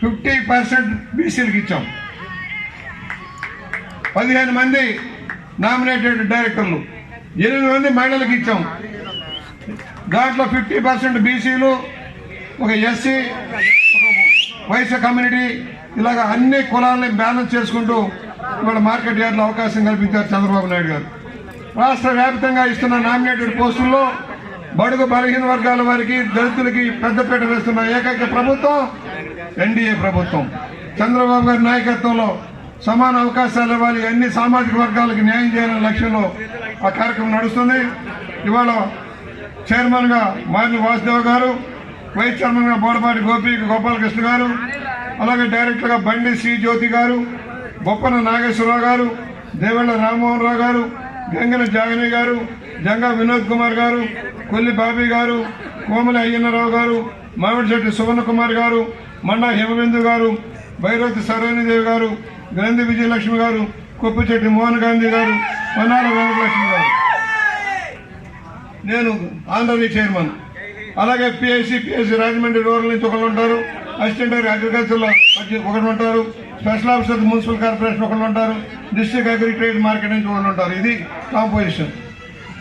Fifty percent బీసీలకు ఇచ్చాం. పదిహేను మంది నామినేటెడ్ డైరెక్టర్లు ఎనిమిది మంది మహిళలకు ఇచ్చాం. దాంట్లో ఫిఫ్టీ పర్సెంట్ బీసీలు ఒక ఎస్సీ ఒక కమ్యూనిటీ ఇలాగ అన్ని కులాలని బ్యాలెన్స్ చేసుకుంటూ ఇవాళ మార్కెట్ యార్డ్లో అవకాశం కల్పించారు చంద్రబాబు నాయుడు గారు. రాష్ట్ర వ్యాప్తంగా ఇస్తున్న నామినేటెడ్ పోస్టుల్లో బడుగు బలహీన వర్గాల వారికి దళితులకి పెద్దపీట వేస్తున్న ఏకైక ప్రభుత్వం ఎన్డీఏ ప్రభుత్వం. చంద్రబాబు గారి నాయకత్వంలో సమాన అవకాశాలు ఇవ్వాలి. అన్ని సామాజిక వర్గాలకు న్యాయం చేయాలనే లక్ష్యంలో ఆ కార్యక్రమం నడుస్తుంది. ఇవాళ చైర్మన్గా మారిని వాసుదేవ్ గారు వైస్ చైర్మన్గా బోడపాటి గోపి గోపాలకృష్ణ గారు అలాగే డైరెక్టర్గా బండి శ్రీ జ్యోతి గారు బొప్పన నాగేశ్వరరావు గారు దేవెళ్ళ రామ్మోహన్ రావు గారు గంగన జాగని గారు జంగా వినోద్ కుమార్ గారు కొల్లి బాబీ గారు కోమలి అయ్యన్నరావు గారు మామిడిశెట్టి సువర్ణ కుమార్ గారు మండా హిమబిందు గారు భైరవతి సరోనిదేవి గారు గ్రంథి విజయలక్ష్మి గారు కొప్పిచెట్టి మోహన్ గాంధీ గారు వనాల వెంకటలక్ష్మి గారు. నేను ఆంధ్రప్రదేశ్ చైర్మన్. అలాగే పిఎస్సి పిఎస్సి రాజమండ్రి రూరల్ నుంచి ఒకళ్ళు ఉంటారు. అసిస్టెంట్ అగ్రికల్చర్లో ఒకరు ఉంటారు. స్పెషల్ ఆఫీసర్ మున్సిపల్ కార్పొరేషన్ ఒకళ్ళు ఉంటారు. డిస్ట్రిక్ట్ అగ్రి ట్రేడ్ మార్కెట్ నుంచి ఒకళ్ళు ఉంటారు. ఇది కాంపోజిషన్.